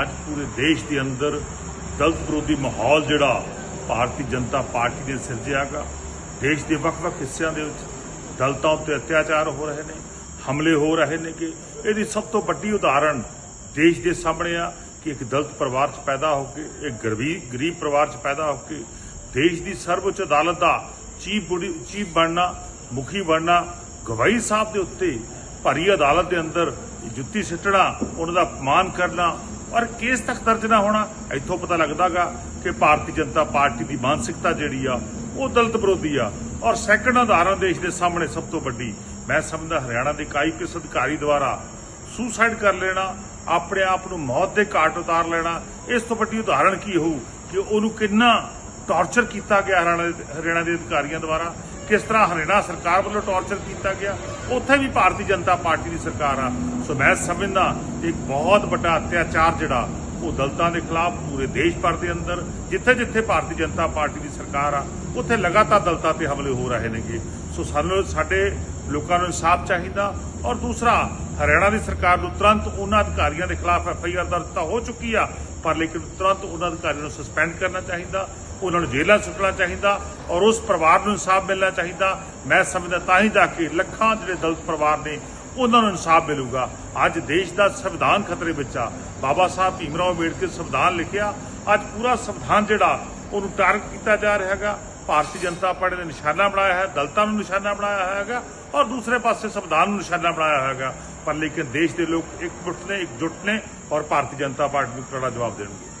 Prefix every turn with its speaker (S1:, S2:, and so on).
S1: ਅੱਜ ਪੂਰੇ ਦੇਸ਼ ਦੇ ਅੰਦਰ ਦਲਤ ਵਿਰੋਧੀ ਮਾਹੌਲ ਜਿਹੜਾ ਭਾਰਤੀ ਜਨਤਾ ਪਾਰਟੀ ਨੇ ਸਿਰਜਿਆਗਾ ਦੇਸ਼ ਦੇ ਵੱਖ-ਵੱਖ ਹਿੱਸਿਆਂ ਦੇ ਵਿੱਚ ਦਲਿਤਾਂ ਉੱਤੇ ਅਤਿਆਚਾਰ ਹੋ ਰਹੇ ਨੇ, ਹਮਲੇ ਹੋ ਰਹੇ ਨੇ ਕਿ ਇਹਦੀ ਸਭ ਤੋਂ ਵੱਡੀ ਉਦਾਹਰਣ ਦੇਸ਼ ਦੇ ਸਾਹਮਣੇ ਆ ਕਿ ਇੱਕ ਦਲਤ ਪਰਿਵਾਰ 'ਚ ਪੈਦਾ ਹੋ ਕੇ, ਇੱਕ ਗਰੀਬ ਗਰੀਬ ਪਰਿਵਾਰ 'ਚ ਪੈਦਾ ਹੋ ਕੇ ਦੇਸ਼ ਦੀ ਸਰਵਉੱਚ ਅਦਾਲਤ ਦਾ ਚੀਫ ਚੀਫ ਬਣਨਾ, ਮੁਖੀ ਬਣਨਾ ਗਵਾਈ ਸਾਹਿਬ ਦੇ ਉੱਤੇ ਭਾਰੀ ਅਦਾਲਤ ਦੇ ਅੰਦਰ ਜੁੱਤੀ ਸਿੱਟਣਾ, ਉਹਨਾਂ ਦਾ ਅਪਮਾਨ ਕਰਨਾ ਔਰ ਕੇਸ ਤੱਕ ਦਰਜ ਨਾ ਹੋਣਾ, ਇੱਥੋਂ ਪਤਾ ਲੱਗਦਾਗਾ ਕਿ ਭਾਰਤੀ ਜਨਤਾ ਪਾਰਟੀ ਦੀ ਮਾਨਸਿਕਤਾ ਜਿਹੜੀ ਆ, ਉਹ ਦਲਿਤ ਵਿਰੋਧੀ ਆ। ਔਰ ਸੈਕੰਡ ਉਦਾਹਰਨ ਦੇਸ਼ ਦੇ ਸਾਹਮਣੇ ਸਭ ਤੋਂ ਵੱਡੀ। ਮੈਂ ਸਮਝਦਾ ਹਰਿਆਣਾ ਦੇ ਕਾਈ ਕਿਸ ਅਧਿਕਾਰੀ ਦੁਆਰਾ ਸੁਸਾਈਡ ਕਰ ਲੈਣਾ, ਆਪਣੇ ਆਪ ਨੂੰ ਮੌਤ ਦੇ ਘਾਟ ਉਤਾਰ ਲੈਣਾ, ਇਸ ਤੋਂ ਵੱਡੀ ਉਦਾਹਰਣ ਕੀ ਹੋਊ ਕਿ ਉਹਨੂੰ ਕਿੰਨਾ ਟਾਰਚਰ ਕੀਤਾ ਗਿਆ ਹਰਿਆਣਾ ਦੇ ਅਧਿਕਾਰੀਆਂ ਦੁਆਰਾ? ਕਿਸ ਤਰ੍ਹਾਂ ਹਰਿਆਣਾ ਸਰਕਾਰ ਵੱਲੋਂ ਟਾਰਚਰ ਕੀਤਾ ਗਿਆ? ਉੱਥੇ ਵੀ ਭਾਰਤੀ ਜਨਤਾ ਪਾਰਟੀ ਦੀ ਸਰਕਾਰ ਆ। ਸੋ ਮੈਂ ਸਮਝਦਾ ਇੱਕ ਬਹੁਤ ਵੱਡਾ ਅਤਿਆਚਾਰ ਜਿਹੜਾ, ਉਹ ਦਲਤਾਂ ਦੇ ਖਿਲਾਫ ਪੂਰੇ ਦੇਸ਼ ਭਰ ਦੇ ਅੰਦਰ ਜਿੱਥੇ ਜਿੱਥੇ ਭਾਰਤੀ ਜਨਤਾ ਪਾਰਟੀ ਦੀ ਸਰਕਾਰ ਆ, ਉੱਥੇ ਲਗਾਤਾਰ ਦਲਤਾਂ ਤੇ ਹਮਲੇ ਹੋ ਰਹੇ ਨੇਗੇ। ਸੋ ਸਾਨੂੰ, ਸਾਡੇ ਲੋਕਾਂ ਨੂੰ ਇਨਸਾਫ ਚਾਹੀਦਾ। ਔਰ ਦੂਸਰਾ, ਹਰਿਆਣਾ ਦੀ ਸਰਕਾਰ ਨੂੰ ਤੁਰੰਤ ਉਹਨਾਂ ਅਧਿਕਾਰੀਆਂ ਦੇ ਖਿਲਾਫ ਐਫ ਆਈ ਆਰ ਦਰਜ ਤਾਂ ਹੋ ਚੁੱਕੀ ਆ, ਪਰ ਲੇਕਿਨ ਤੁਰੰਤ ਉਹਨਾਂ ਅਧਿਕਾਰੀਆਂ ਨੂੰ ਸਸਪੈਂਡ ਕਰਨਾ ਚਾਹੀਦਾ। ਉਹਨਾਂ ਨੂੰ ਜੇਲ੍ਹਾਂ ਸੁੱਟਣਾ ਚਾਹੀਦਾ ਔਰ ਉਸ ਪਰਿਵਾਰ ਨੂੰ ਇਨਸਾਫ ਮਿਲਣਾ ਚਾਹੀਦਾ। ਮੈਂ ਸਮਝਦਾ ਤਾਂ ਹੀ ਜਾ ਕੇ ਲੱਖਾਂ ਜਿਹੜੇ ਦਲਿਤ ਪਰਿਵਾਰ ਨੇ ਉਹਨਾਂ ਨੂੰ ਇਨਸਾਫ ਮਿਲੂਗਾ। ਅੱਜ ਦੇਸ਼ ਦਾ ਸੰਵਿਧਾਨ ਖਤਰੇ ਵਿੱਚ ਆ। ਬਾਬਾ ਸਾਹਿਬ ਭੀਮਰਾਓ ਅੰਬੇਡਕਰ ਸੰਵਿਧਾਨ ਲਿਖਿਆ, ਅੱਜ ਪੂਰਾ ਸੰਵਿਧਾਨ ਜਿਹੜਾ ਉਹਨੂੰ ਟਾਰਗੇਟ ਕੀਤਾ ਜਾ ਰਿਹਾ ਹੈਗਾ। ਭਾਰਤੀ ਜਨਤਾ ਪਾਰਟੀ ਨੇ ਨਿਸ਼ਾਨਾ ਬਣਾਇਆ ਹੈ, ਦਲਤਾਂ ਨੂੰ ਨਿਸ਼ਾਨਾ ਬਣਾਇਆ ਹੋਇਆ ਹੈਗਾ ਔਰ ਦੂਸਰੇ ਪਾਸੇ ਸੰਵਿਧਾਨ ਨੂੰ ਨਿਸ਼ਾਨਾ ਬਣਾਇਆ ਹੋਇਆ ਹੈਗਾ। ਪਰ ਲੇਕਿਨ ਦੇਸ਼ ਦੇ ਲੋਕ ਇਕਮੁੱਠ ਨੇ, ਇਕਜੁੱਟ ਨੇ ਔਰ ਭਾਰਤੀ ਜਨਤਾ ਪਾਰਟੀ ਨੂੰ ਕੜਾ ਜਵਾਬ ਦੇਣਗੇ।